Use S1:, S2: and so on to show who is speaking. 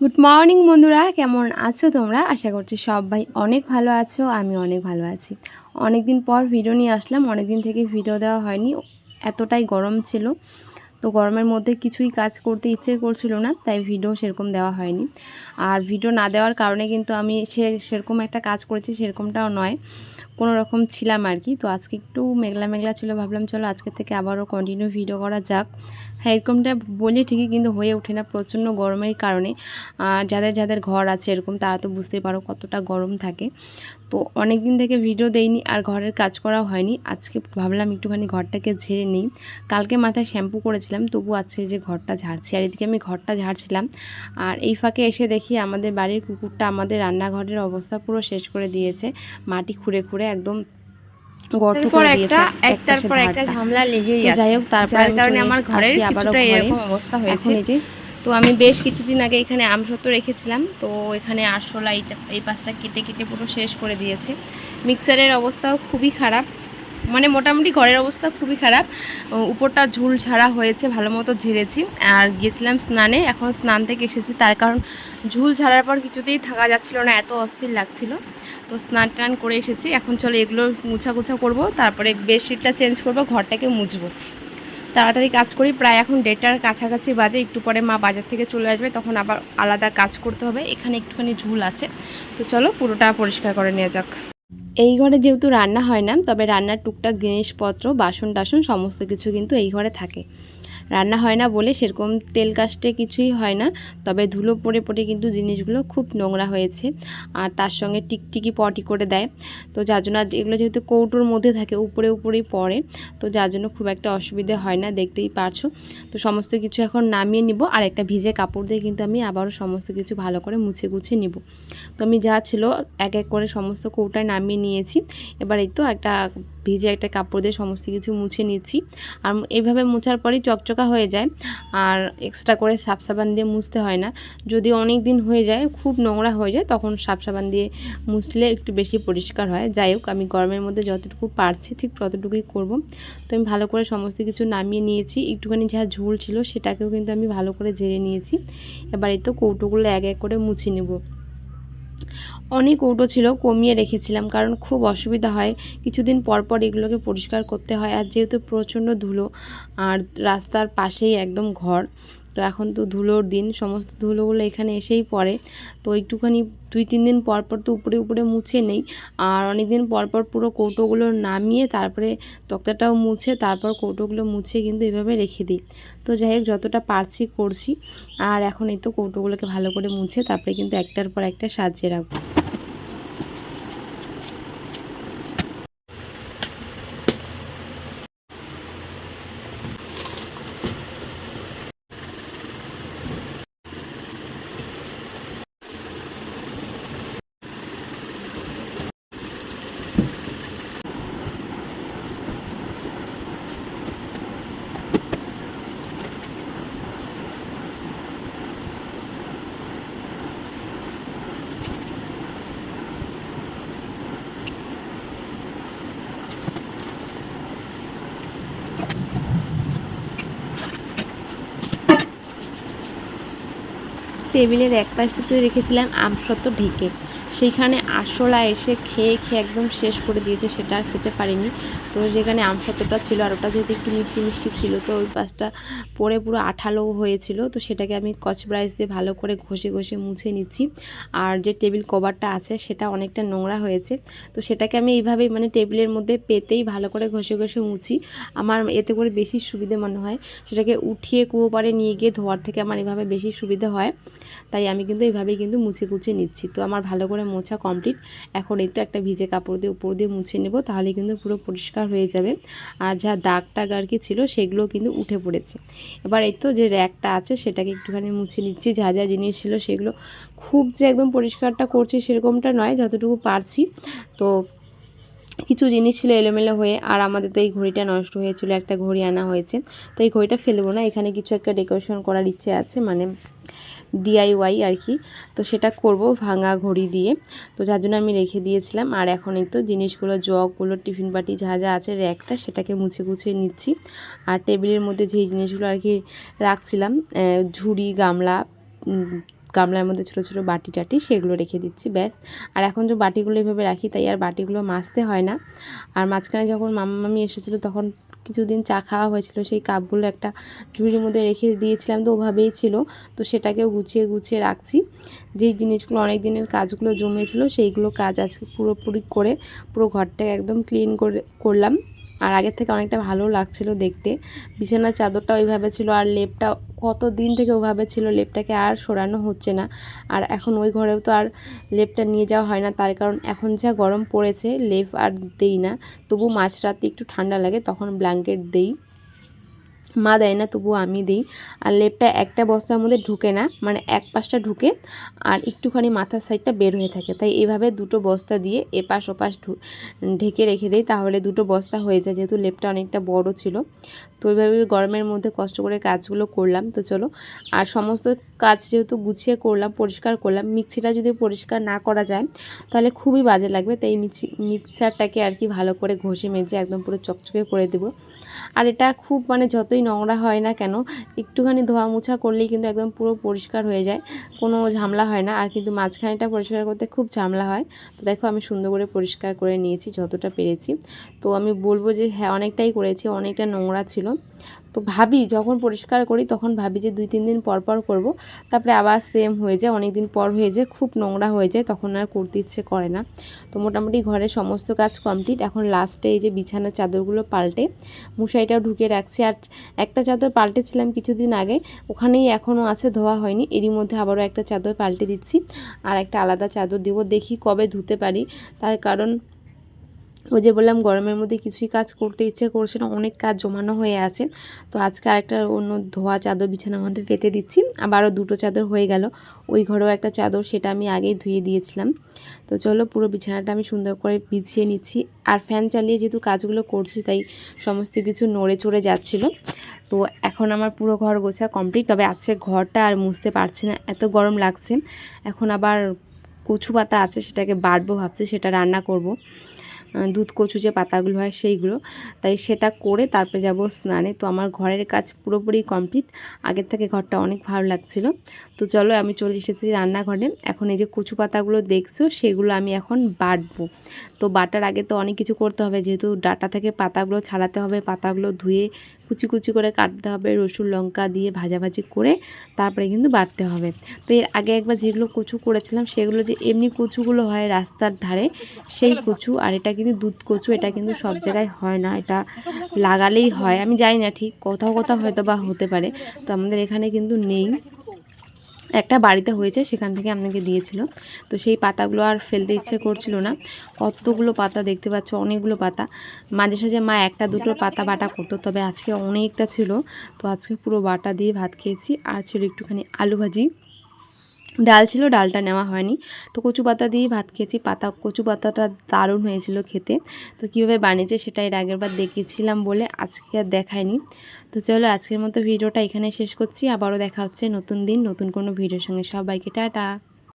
S1: Good morning বন্ধুরা। কেমন আছো তোমরা? আশা করছি সবাই অনেক ভালো আছো, আমি অনেক ভালো আছি। অনেক দিন পর ভিডিও নিয়ে আসলাম অনেক দিন থেকে ভিডিও দেওয়া হয়নি। এতটাই গরম ছিল, তো গরমের মধ্যে কিছুই কাজ করতে ইচ্ছে করছিল না, তাই ভিডিও সেরকম দেওয়া হয়নি। আর ভিডিও না দেওয়ার কারণে কিন্তু আমি সে সেরকম একটা কাজ করেছি, সেরকমটাও নয়। কোনো রকম ছিলাম আর কি। তো আজকে একটু মেঘলা মেঘলা ছিল, ভাবলাম চলো আজকে থেকে আবারও কন্টিনিউ ভিডিও করা যাক। হ্যাঁ এরকমটা বলি ঠিকই কিন্তু হয়ে ওঠে না প্রচণ্ড গরমের কারণে। আর যাদের যাদের ঘর আছে এরকম, তারা তো বুঝতেই পারো কতটা গরম থাকে। তো অনেক দিন থেকে ভিডিও দেইনি আর ঘরের কাজ করাও হয়নি। আজকে ভাবলাম একটুখানি ঘরটাকে ঝেড়ে নিই। কালকে মাথায় শ্যাম্পু করেছিলাম, তবু আজকে যে ঘরটা ঝাড়ছি, আর এদিকে আমি ঘরটা ঝাড়ছিলাম। আর এই ফাঁকে এসে দেখি আমাদের বাড়ির কুকুরটা আমাদের রান্নাঘরের অবস্থা পুরো শেষ করে দিয়েছে। মাটি খুঁড়ে খুঁড়ে একদম গর্ত করে
S2: একটা একটার পর একটা। ঝামেলা লেগেই আছে
S1: যাই হোক তারপর আমি
S2: কারণে আমার ঘরের কিছুটা এরকম অবস্থা হয়েছে।
S1: এই যে তো আমি বেশ কিছুদিন আগে এখানে আমসত্ব রেখেছিলাম। তো এখানে আরশোলা এইটা এই পাশটা কেটে কেটে পুরো শেষ করে দিয়েছে। মিক্সারের অবস্থাও খুবই খারাপ। মানে মোটামুটি ঘরের অবস্থা খুবই খারাপ। উপরটা ঝুল ছাড়া হয়েছে ভালো মতো ঝেড়েছি। আর গিয়েছিলাম স্নানে এখন স্নান থেকে এসেছি। তার কারণ ঝুল ছাড়ার পর কিছুতেই থাকা যাচ্ছিল না এত অস্থির লাগছিল। তো স্নান টান করে এসেছি। এখন চলো এগুলো মুছা গুছা করব, তারপরে বেডশিটটা চেঞ্জ করব, ঘরটাকে মুছবো। তাড়াতাড়ি কাজ করি, প্রায় এখন দেড়টার কাছাকাছি বাজে, একটু পরে মা বাজার থেকে চলে আসবে, তখন আবার আলাদা কাজ করতে হবে, এখানে একটুখানি ঝুল আছে। তো চলো পুরোটা পরিষ্কার করে নেওয়া যাক। এই ঘরে যেহেতু রান্না হয় না, তবে রান্নার টুকটাক জিনিসপত্র বাসন টাসন সমস্ত কিছু কিন্তু এই ঘরে থাকে। রান্না হয় না বলে সেরকম তেল কাস্টে কিছুই হয় না। তবে ধুলো পড়ে পড়ে কিন্তু জিনিসগুলো খুব নোংরা হয়েছে আর তার সঙ্গে টিকটিকি পটি করে দেয়। তো যার জন্য এগুলো যেহেতু কৌটোর মধ্যে থাকে, উপরে উপরেই পড়ে, তো যার জন্য খুব একটা অসুবিধে হয় না, দেখতেই পারছ। তো সমস্ত কিছু এখন নামিয়ে নিব আর একটা ভিজে কাপড় দিয়ে কিন্তু আমি আবারও সমস্ত কিছু ভালো করে মুছে গুছিয়ে নিব। তো আমি যা ছিল এক এক করে সমস্ত কৌটায় নামিয়ে নিয়েছি। এবার এই তো একটা ভিজে একটা কাপড় দিয়ে সমস্ত কিছু মুছে নিচ্ছি। আর এইভাবে মোছার পরেই চকচকা হয়ে যায়। আর এক্সট্রা করে সাফ সাবান দিয়ে মুছতে হয় না। যদি অনেক দিন হয়ে যায়, খুব নোংরা হয়ে যায়, তখন সাপ সাবান দিয়ে মুছলে একটু বেশি পরিষ্কার হয়। যাই হোক, আমি গরমের মধ্যে যতটুকু পারছি ঠিক ততটুকুই করব। তো আমি ভালো করে সমস্ত কিছু নামিয়ে নিয়েছি। একটুখানি যা ঝুল ছিল, সেটাকেও কিন্তু আমি ভালো করে ঝেড়ে নিয়েছি। এবার এই তো কৌটোগুলো এক এক করে মুছে নেব। অনেক উটো ছিল, কমিয়ে রেখেছিলাম কারণ খুব অসুবিধা হয়। কিছুদিন পর পর এগুলোকে পরিষ্কার করতে হয় আর যেহেতু প্রচণ্ড ধুলো আর রাস্তার পাশেই একদম ঘর তো এখন তো ধুলোর দিন, সমস্ত ধুলোগুলো এখানে এসেই পড়ে। তো একটুখানি দুই, তিন দিন পর পর তো উপরে উপরে মুছে নেই। আর অনেক দিন পর পর পুরো কৌটোগুলো নামিয়ে তারপরে তক্তাটাও মুছে, তারপর কৌটোগুলো মুছে কিন্তু এভাবে রেখে দিই। তো যাই হোক, যতটা পারছি করছি। আর এখন এই তো কৌটোগুলোকে ভালো করে মুছে, তারপরে কিন্তু একটার পর একটা সাজিয়ে রাখব। টেবিলের এক পাশটাতে রেখেছিলাম আমসত্ব ঢেকে। সেইখানে আরশোলা এসে খেয়ে খেয়ে একদম শেষ করে দিয়েছে, সেটা আর খেতে পারিনি। তো যেখানে আমসত্বটা ছিল আর ওটা যেহেতু একটু মিষ্টি মিষ্টি ছিল, তো ওই পাশটা পরে পুরো আঠালো হয়েছিল, তো সেটাকে আমি কচ ব্রাইস দিয়ে ভালো করে ঘষে ঘষে মুছে নিচ্ছি। আর যে টেবিল কভারটা আছে সেটা অনেকটা নোংরা হয়েছে, তো সেটাকে আমি এইভাবেই মানে টেবিলের মধ্যে পেতেই ভালো করে ঘষে ঘষে মুছি। আমার এতে করে বেশি সুবিধে মনে হয়, সেটাকে উঠিয়ে কুয়ো পাড়ে নিয়ে গিয়ে ধোয়ার থেকে আমার এভাবে বেশি সুবিধা হয়, তাই আমি কিন্তু এইভাবেই কিন্তু মুছে কুছে নিচ্ছি। তো আমার ভালো করে মোছা কমপ্লিট এখন এই তো একটা ভিজে কাপড় দিয়ে উপর দিয়ে মুছে নেব, তাহলে কিন্তু পুরো পরিষ্কার হয়ে যাবে। আর যা দাগ টাগ আর কি ছিল, সেগুলো কিন্তু উঠে পড়েছে। এবার এই তো যে র্যাকটা আছে, সেটাকে একটুখানি মুছে নিচ্ছি। যা যা জিনিস ছিল, সেগুলো খুব যে একদম পরিষ্কারটা করছি, সেরকমটা নয়, যতটুকু পারছি। তো কিছু জিনিস ছিল এলোমেলো হয়ে, আর আমাদের তো এই ঘড়িটা নষ্ট হয়েছিল, একটা ঘড়ি আনা হয়েছে। তো এই ঘড়িটা ফেলব না, এখানে কিছু একটা ডেকোরেশন করার ইচ্ছে আছে মানে ডিআইওয়াই আর কি। তো সেটা করব ভাঙা ঘড়ি দিয়ে। তো যার জন্য আমি রেখে দিয়েছিলাম। আর এখন তো জিনিসগুলো জগগুলো টিফিন বাটি যা যা আছে, র্যাকটা সেটাকে মুছে গুছিয়ে নিচ্ছি। আর টেবিলের মধ্যে যেই জিনিসগুলো আর কি রাখছিলাম ঝুড়ি, গামলা গামলার মধ্যে ছোটো ছোটো বাটি টাটি সেগুলো রেখে দিচ্ছি, ব্যাস। আর এখন যে বাটিগুলো এভাবে রাখি তাই আর বাটিগুলো মাজতে হয় না। আর মাঝখানে যখন মামা মামি এসেছিল তখন কিছুদিন চা খাওয়া হয়েছিল, সেই কাপগুলো একটা ঝুড়ির মধ্যে রেখে দিয়েছিলাম তো ওভাবেই ছিল। তো সেটাকেও গুছিয়ে গুছিয়ে রাখছি। যেই জিনিসগুলো অনেক দিনের কাজগুলো জমেছিল সেইগুলো কাজ আজকে পুরোপুরি করে পুরো ঘরটাকে একদম ক্লিন করে করলাম। আর আগের থেকে অনেকটা ভালো লাগছিল দেখতে। বিছানার চাদরটা ওইভাবে ছিল আর লেপটা কত দিন থেকে ওভাবে ছিল লেপটাকে আর সরানো হচ্ছে না। আর এখন ওই ঘরেও তো আর লেপটা নিয়ে যাওয়া হয় না, তার কারণ এখন যা গরম পড়েছে, লেপ আর দেই না। তবু মাঝরাতে একটু ঠান্ডা লাগে, তখন ব্ল্যাঙ্কেট দেই। মা দেয় না, তবুও আমি দিই। আর লেপটা একটা বস্তার মধ্যে ঢুকে না মানে এক পাশটা ঢুকে আর একটুখানি মাথার সাইডটা বের হয়ে থাকে। তাই এভাবে দুটো বস্তা দিয়ে এপাশ ওপাশ ঢেকে রেখে দিই, তাহলে দুটো বস্তা হয়ে যায়, যেহেতু লেপটা অনেকটা বড় ছিল। তো ওইভাবে গরমের মধ্যে কষ্ট করে কাজগুলো করলাম। তো চলো, আর সমস্ত কাজ যেহেতু গুছিয়ে করলাম, পরিষ্কার করলাম, মিক্সিটা যদি পরিষ্কার না করা যায়, তাহলে খুবই বাজে লাগবে। তাই মিক্সি, মিক্সারটাকে আর কি ভালো করে ঘষে মেজে একদম পুরো চকচকে করে দেবো। আর এটা খুব মানে যতই নোংরা হয় না কেন, একটুখানি ধোয়া মোছা করলেই কিন্তু একদম পুরো পরিষ্কার হয়ে যায়, কোনো ঝামেলা হয় না। আর কিন্তু মাঝখানেটা পরিষ্কার করতে খুব ঝামেলা হয়। তো দেখো আমি সুন্দর করে পরিষ্কার করে নিয়েছি যতটা পেরেছি। তো আমি বলব যে হ্যাঁ অনেকটাই করেছি, অনেকটা নোংরা ছিল। তো ভাবি, যখন পরিষ্কার করি তখন ভাবি যে দুই, তিন দিন পর পর করব। তারপরে আবার সেম হয়ে যায়, অনেক দিন পর হয়ে যায়, খুব নোংরা হয়ে যায়, তখন আর করতে ইচ্ছে করে না। তো মোটামুটি ঘরের সমস্ত কাজ কমপ্লিট এখন লাস্টে এই যে বিছানার চাদরগুলো পাল্টে, মশারিটাও ঢুকিয়ে রাখছি। আর একটা চাদর পাল্টেছিলাম কিছুদিন আগে, ওখানেই এখনও আছে, ধোয়া হয়নি। এরই মধ্যে আবারও একটা চাদর পাল্টে দিচ্ছি। আর একটা আলাদা চাদর দেবো, দেখি কবে ধুতে পারি। তার কারণ ওই যে বললাম, গরমের মধ্যে কিছুই কাজ করতে ইচ্ছে করছে না, অনেক কাজ জমানো হয়ে আছে। তো আজকে আরেকটা অন্য ধোয়া চাদর বিছানার মধ্যে পেতে দিচ্ছি। আবারও দুটো চাদর হয়ে গেল। ওই ঘরেও একটা চাদর, সেটা আমি আগেই ধুয়ে দিয়েছিলাম। তো চলো, পুরো বিছানাটা আমি সুন্দর করে বিছিয়ে নিচ্ছি। আর ফ্যান চালিয়ে যেহেতু কাজগুলো করছি, তাই সমস্ত কিছু নড়ে চড়ে যাচ্ছিল। তো এখন আমার পুরো ঘর গোছা কমপ্লিট। তবে আজকে ঘরটা আর মুছতে পারছি না, এত গরম লাগছে। এখন আবার কচু পাতা আছে, সেটাকে বাটবো ভাবছি, সেটা রান্না করব। দুধ কচু যে পাতাগুলো হয় সেইগুলো। তাই সেটা করে তারপরে যাব স্নানে। তো আমার ঘরের কাজ পুরোপুরি কমপ্লিট। আগের থেকে ঘরটা অনেক ভালো লাগছিল। তো চলো আমি চলে এসেছি রান্নাঘরে। এখন এই যে কচু পাতাগুলো দেখছ, সেগুলো আমি এখন বাটবো। তো বাটার আগে তো অনেক কিছু করতে হবে। যেহেতু ডাটা থেকে পাতাগুলো ছাড়াতে হবে, পাতাগুলো ধুয়ে কুচি কুচি করে কাটতে হবে, রসুন, লঙ্কা দিয়ে ভাজাভাজি করে তারপরে কিন্তু বাটতে হবে। তো এর আগে একবার যেগুলো কচু করেছিলাম সেগুলো যে এমনি কচুগুলো হয় রাস্তার ধারে, সেই কচু আর এটা কিন্তু দুধ কচু, এটা কিন্তু সব জায়গায় হয় না, এটা লাগালেই হয়। আমি জানি না ঠিক কোথাও কোথাও হয়তো বা হতে পারে, তো আমাদের এখানে কিন্তু নেই। একটা বাড়িতে হয়েছে, সেখান থেকে আপনাকে দিয়েছিল। তো সেই পাতাগুলো আর ফেলতে ইচ্ছে করছিল না। কতগুলো পাতা দেখতে পাচ্ছ? অনেকগুলো পাতা। মাঝে সাঝে মা একটা দুটো পাতা বাটা করতো, তবে আজকে অনেকটা ছিল। তো আজকে পুরো বাটা দিয়ে ভাত খেয়েছি, আর ছিল একটুখানি আলু ভাজি। ডাল ছিল, ডালটা নেওয়া হয়নি। তো কচু পাতা দিয়ে ভাত খেয়েছি। পাতা, কচু পাতাটা দারুণ হয়েছিল খেতে। তো কীভাবে বানিয়েছে সেটা এর আগের বার দেখিয়েছিলাম বলে আজকে আর দেখায়নি। তো চলো আজকের মতো ভিডিওটা এখানে শেষ করছি। আবারও দেখা হচ্ছে নতুন দিন, নতুন কোনো ভিডিওর সঙ্গে। সবাইকে টাটা।